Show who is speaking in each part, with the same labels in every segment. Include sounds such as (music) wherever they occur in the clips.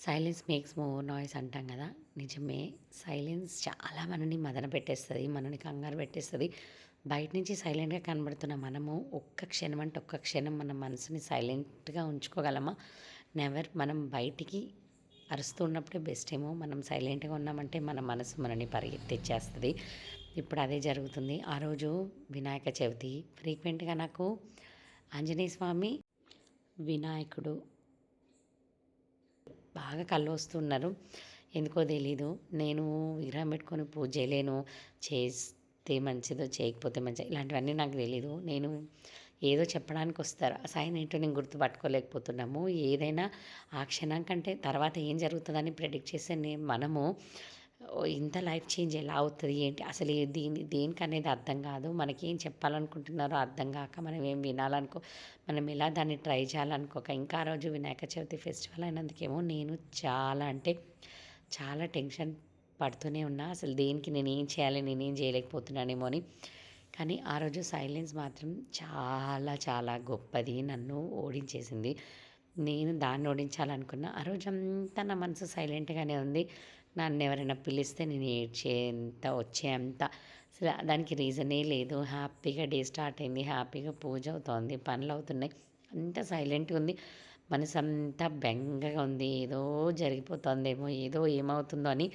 Speaker 1: Silence makes more noise అంటాం కదా? నిజమే. సైలెన్స్ చాలా మనని మదన పెట్టేస్తుంది మనని కంగారు పెట్టేస్తుంది. బయట నుంచి సైలెంట్గా కనబడుతున్న మనము ఒక్క క్షణం అంటే ఒక్క క్షణం మన మనసుని సైలెంట్గా ఉంచుకోగలమా? నెవర్ మనం బయటికి అరుస్తూ ఉన్నప్పుడే బెస్ట్ ఏమో. మనం సైలెంట్గా ఉన్నామంటే మన మనసు మనని పరిగెత్తిచ్చేస్తుంది. ఇప్పుడు అదే జరుగుతుంది. ఆ రోజు వినాయక చవితి. ఫ్రీక్వెంట్గా నాకు ఆంజనేయ స్వామి వినాయకుడు బాగా కళ్ళు వస్తున్నారు ఎందుకో తెలీదు. నేను విగ్రహం పెట్టుకొని పూజ చేయలేను. చేస్తే మంచిదో చేయకపోతే మంచిదో ఇలాంటివన్నీ నాకు తెలీదు. నేను ఏదో చెప్పడానికి వస్తారు సైన్ ఏంటో నేను గుర్తుపట్టుకోలేకపోతున్నాము. ఏదైనా ఆ క్షణం కంటే తర్వాత ఏం జరుగుతుందని ప్రెడిక్ట్ చేసే మనము ఇంత లైఫ్ చేంజ్ ఎలా అవుతుంది ఏంటి? అసలు దీని దేనికి అనేది అర్థం కాదు. మనకి ఏం చెప్పాలనుకుంటున్నారో అర్థం కాక మనం ఏం వినాలనుకో మనం ఎలా దాన్ని ట్రై చేయాలనుకోక ఇంకా ఆ రోజు వినాయక చవితి ఫెస్టివల్ అయినందుకేమో నేను చాలా అంటే చాలా టెన్షన్ పడుతూనే ఉన్నా. అసలు దేనికి నేను ఏం చేయాలి నేనేం చేయలేకపోతున్నానేమో అని. కానీ ఆ రోజు సైలెన్స్ మాత్రం చాలా చాలా గొప్పది. నన్ను ఓడించేసింది. నేను దాన్ని ఓడించాలనుకున్నా. ఆ రోజు అంతా నా మనసు సైలెంట్గానే ఉంది. నన్ను ఎవరైనా పిలిస్తే నేను ఏడ్చేంత వచ్చేంత అసలు దానికి రీజనే లేదు. హ్యాపీగా డే స్టార్ట్ అయింది. హ్యాపీగా పూజ అవుతోంది. పనులు అవుతున్నాయి. అంత సైలెంట్గా ఉంది. మనసు అంతా బెంగగా ఉంది. ఏదో జరిగిపోతుందేమో ఏదో ఏమవుతుందో అని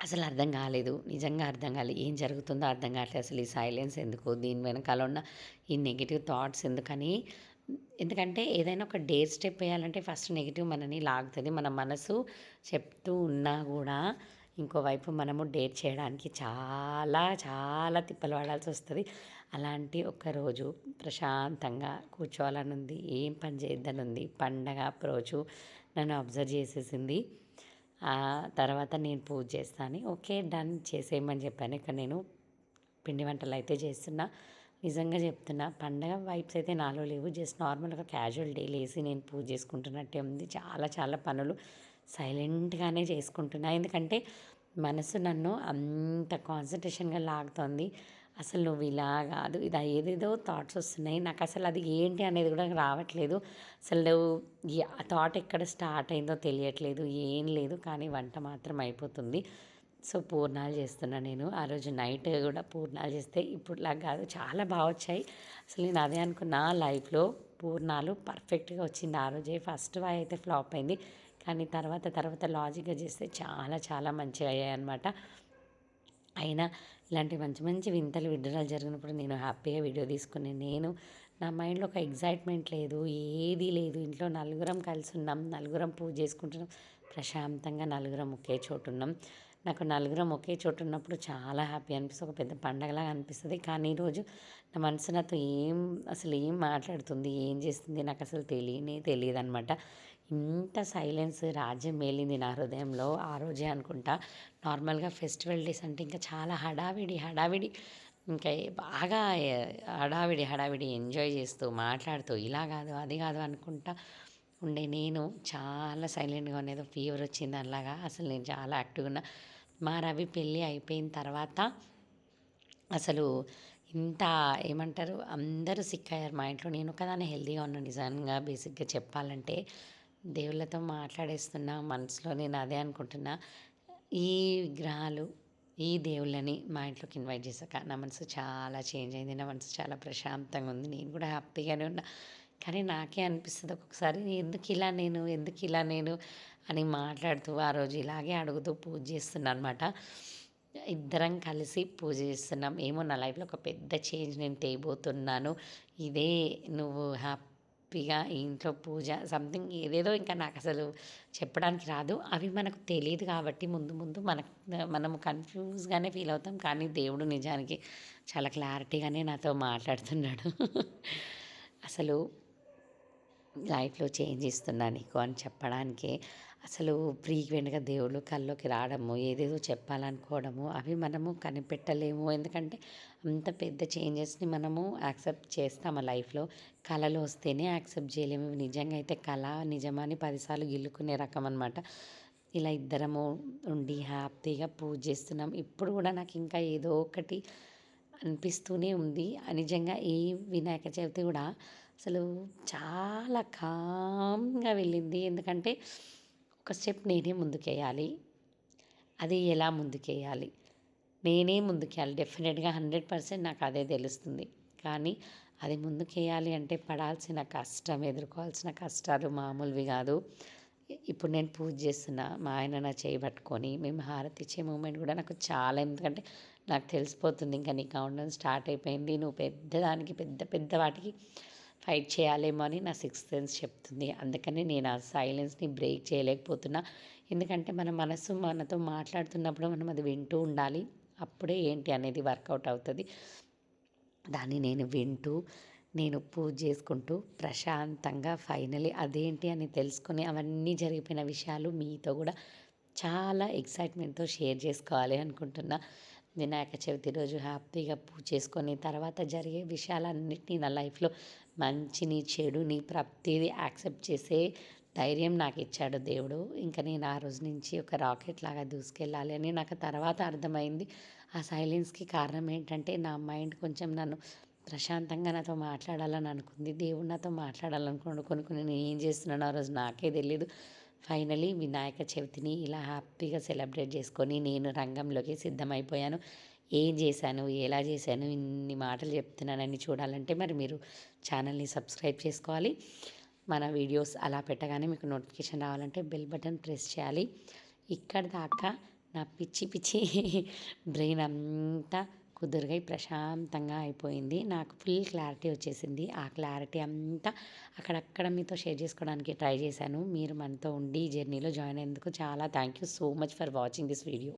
Speaker 1: అసలు అర్థం కాలేదు. నిజంగా అర్థం కాలేదు. ఏం జరుగుతుందో అర్థం కావట్లేదు. అసలు ఈ సైలెన్స్ ఎందుకు? దీని వెనకాల ఉన్న ఈ నెగిటివ్ థాట్స్ ఎందుకని ఎందుకంటే ఏదైనా ఒక డేర్ స్టెప్ వేయాలంటే ఫస్ట్ నెగిటివ్ మనని లాగుతుంది. మన మనసు చెప్తూ ఉన్నా కూడా ఇంకోవైపు మనము డేట్ చేయడానికి చాలా చాలా తిప్పలు పడాల్సి వస్తుంది. అలాంటి ఒకరోజు ప్రశాంతంగా కూర్చోవాలని ఉంది ఏం పని చేద్దని ఉంది పండగ రోజు నన్ను అబ్జర్వ్ చేసేసింది. ఆ తర్వాత నేను పూజ చేస్తాను ఓకే డన్ చేసేయమని చెప్పాను. ఇక్కడ నేను పిండి వంటలు అయితే చేస్తున్నా. నిజంగా చెప్తున్నా పండగ వైబ్స్ అయితే నాలో లేవు. జస్ట్ నార్మల్గా క్యాజువల్ డే లేసి నేను పూజ చేసుకుంటున్నట్టే ఉంది. చాలా చాలా పనులు సైలెంట్గానే చేసుకుంటున్నా. ఎందుకంటే మనసు నన్ను అంత కాన్సన్ట్రేషన్గా లాగుతోంది. అసలు నువ్వు ఇలా కాదు. ఇది ఏదేదో థాట్స్ వస్తున్నాయి. నాకు అసలు అది ఏంటి అనేది కూడా రావట్లేదు. అసలు ఆ థాట్ ఎక్కడ స్టార్ట్ అయిందో తెలియట్లేదు. ఏం లేదు. కానీ వంట మాత్రం అయిపోతుంది. సో పూర్ణాలు చేస్తున్నా నేను. ఆ రోజు నైట్ కూడా పూర్ణాలు చేస్తే ఇప్పుడులా కాదు చాలా బాగా వచ్చాయి. అసలు నేను అదే అనుకున్నా లైఫ్లో పూర్ణాలు పర్ఫెక్ట్గా వచ్చింది. ఆ రోజే ఫస్ట్ వాయి అయితే ఫ్లాప్ అయింది. కానీ తర్వాత తర్వాత లాజిక్గా చేస్తే చాలా చాలా మంచిగా అయ్యాయి అనమాట అయినా ఇలాంటి మంచి మంచి వింతలు విడ్డరాలు జరిగినప్పుడు నేను హ్యాపీగా వీడియో తీసుకుని నేను నా మైండ్లో ఒక ఎగ్జైట్మెంట్ లేదు ఏది లేదు. ఇంట్లో నలుగురం కలిసి ఉన్నాం నలుగురం పూజ చేసుకుంటున్నాం ప్రశాంతంగా నలుగురం ఒకే చోటు ఉన్నాం నాకు నలుగురం ఒకే చోటు ఉన్నప్పుడు చాలా హ్యాపీ అనిపిస్తుంది. ఒక పెద్ద పండగలాగా అనిపిస్తుంది. కానీ ఈరోజు నా మనసు నాతో ఏం అసలు ఏం మాట్లాడుతుంది ఏం చేస్తుంది నాకు అసలు తెలియనే తెలియదు అనమాట ఇంత సైలెన్స్ రాజ్యం మేలింది నా హృదయంలో ఆ రోజే అనుకుంటా. నార్మల్గా ఫెస్టివల్ డేస్ అంటే ఇంకా చాలా హడావిడి హడావిడి ఇంకా బాగా హడావిడి హడావిడి ఎంజాయ్ చేస్తూ మాట్లాడుతూ ఇలా కాదు అది కాదు అనుకుంటా ఉండే నేను. చాలా సైలెంట్గా ఉండేది. ఫీవర్ వచ్చింది అలాగా అసలు నేను చాలా యాక్టివ్గా ఉన్నా. మా రవి పెళ్ళి అయిపోయిన తర్వాత అసలు ఇంత ఏమంటారు అందరూ సిక్ అయ్యారు మా ఇంట్లో. నేను ఒకదాన్ని హెల్దీగా ఉన్నాను నిజంగా బేసిక్గా చెప్పాలంటే. దేవుళ్ళతో మాట్లాడేస్తున్నా మనసులో నేను అదే అనుకుంటున్నా. ఈ విగ్రహాలు ఈ దేవుళ్ళని మా ఇంట్లోకి ఇన్వైట్ చేశాక నా మనసు చాలా చేంజ్ అయింది నా మనసు చాలా ప్రశాంతంగా ఉంది. నేను కూడా హ్యాపీగానే ఉన్నా. కానీ నాకే అనిపిస్తుంది ఒక్కొక్కసారి ఎందుకు ఇలా నేను ఎందుకు ఇలా నేను? అని మాట్లాడుతూ ఆ రోజు ఇలాగే అడుగుతూ పూజ చేస్తున్నా అనమాట ఇద్దరం కలిసి పూజ చేస్తున్నాం. ఏమో నా లైఫ్లో ఒక పెద్ద చేంజ్ నేను తేయబోతున్నాను. ఇదే నువ్వు హ్యాపీగా ఇంట్లో పూజ సంథింగ్ ఏదేదో ఇంకా నాకు అసలు చెప్పడానికి రాదు. అవి మనకు తెలియదు కాబట్టి ముందు ముందు మనకు మనము కన్ఫ్యూజ్గానే ఫీల్ అవుతాం. కానీ దేవుడు నిజానికి చాలా క్లారిటీగానే నాతో మాట్లాడుతున్నాడు. (laughs) అసలు లైఫ్లో చేంజ్ ఇస్తున్నా నీకు అని చెప్పడానికి అసలు ఫ్రీక్వెంట్గా దేవుళ్ళు కల్లోకి రావడము ఏదేదో చెప్పాలనుకోవడము అవి మనము కనిపెట్టలేము. ఎందుకంటే అంత పెద్ద చేంజెస్ని మనము యాక్సెప్ట్ చేస్తాము లైఫ్లో. కళలు వస్తేనే యాక్సెప్ట్ చేయలేము. నిజంగా అయితే కళ నిజమాని పదిసార్లు గిల్లుకునే రకం అనమాట ఇలా ఇద్దరము ఉండి హ్యాపీగా పూజ చేస్తున్నాం. ఇప్పుడు కూడా నాకు ఇంకా ఏదో ఒకటి అనిపిస్తూనే ఉంది. నిజంగా ఈ వినాయక చవితి కూడా అసలు చాలా కామ్గా వెళ్ళింది. ఎందుకంటే ఒక స్టెప్ నేనే ముందుకేయాలి అది ఎలా ముందుకేయాలి నేనే ముందుకేయాలి డెఫినెట్గా హండ్రెడ్ పర్సెంట్ నాకు అదే తెలుస్తుంది. కానీ అది ముందుకేయాలి అంటే పడాల్సిన కష్టం ఎదుర్కోవాల్సిన కష్టాలు మామూలువి కాదు. ఇప్పుడు నేను పూజ చేస్తున్నా మా ఆయన నా చేయి పట్టుకొని మేము హారతి ఇచ్చే మూమెంట్ కూడా నాకు చాలా ఎందుకంటే నాకు తెలిసిపోతుంది. ఇంకా నీ కౌంటర్ స్టార్ట్ అయిపోయింది. నువ్వు పెద్దదానికి పెద్ద పెద్ద వాటికి ఫైట్ చేయాలేమో అని నా సిక్స్త్ సెన్స్ చెప్తుంది. అందుకని నేను ఆ సైలెన్స్ని బ్రేక్ చేయలేకపోతున్నా. ఎందుకంటే మన మనసు మనతో మాట్లాడుతున్నప్పుడు మనం అది వింటూ ఉండాలి. అప్పుడే ఏంటి అనేది వర్కౌట్ అవుతుంది. దాన్ని నేను వింటూ నేను పూజ చేసుకుంటూ ప్రశాంతంగా ఫైనలీ అదేంటి అని తెలుసుకొని అవన్నీ జరిగిపోయిన విషయాలు మీతో కూడా చాలా ఎక్సైట్మెంట్తో షేర్ చేసుకోవాలి అనుకుంటున్నా. వినాయక చవితి రోజు హ్యాపీగా పూజ చేసుకొని తర్వాత జరిగే విషయాలన్నిటినీ నా లైఫ్లో మంచిని చెడుని ప్రతిదీ యాక్సెప్ట్ చేసే ధైర్యం నాకు ఇచ్చాడు దేవుడు. ఇంకా నేను ఆ రోజు నుంచి ఒక రాకెట్ లాగా దూసుకెళ్ళాలి అని నాకు తర్వాత అర్థమైంది. ఆ సైలెన్స్కి కారణం ఏంటంటే నా మైండ్ కొంచెం నన్ను ప్రశాంతంగా నాతో మాట్లాడాలని అనుకుంది. దేవుడు నాతో మాట్లాడాలనుకున్నాడు. కొన్ని కొన్ని నేను ఏం చేస్తున్నాను ఆ రోజు నాకే తెలియదు ఫైనలీ వినాయక చవితిని ఇలా హ్యాపీగా సెలబ్రేట్ చేసుకొని నేను రంగంలోకి సిద్ధమైపోయాను. ఏం చేశాను? ఎలా చేశాను? ఇన్ని మాటలు చెప్తున్నానని చూడాలంటే మరి మీరు ఛానల్ని సబ్స్క్రైబ్ చేసుకోవాలి. మన వీడియోస్ అలా పెట్టగానే మీకు నోటిఫికేషన్ రావాలంటే బెల్ బటన్ ప్రెస్ చేయాలి. ఇక్కడ దాకా నా పిచ్చి పిచ్చి (laughs) బ్రెయిన్ అంతా కుదురుగా ప్రశాంతంగా అయిపోయింది. నాకు ఫుల్ క్లారిటీ వచ్చేసింది. ఆ క్లారిటీ అంతా అక్కడక్కడ మీతో షేర్ చేసుకోవడానికి ట్రై చేశాను. మీరు మనతో ఉండి జర్నీలో జాయిన్ అయ్యేందుకు చాలా thank you so much for watching this video.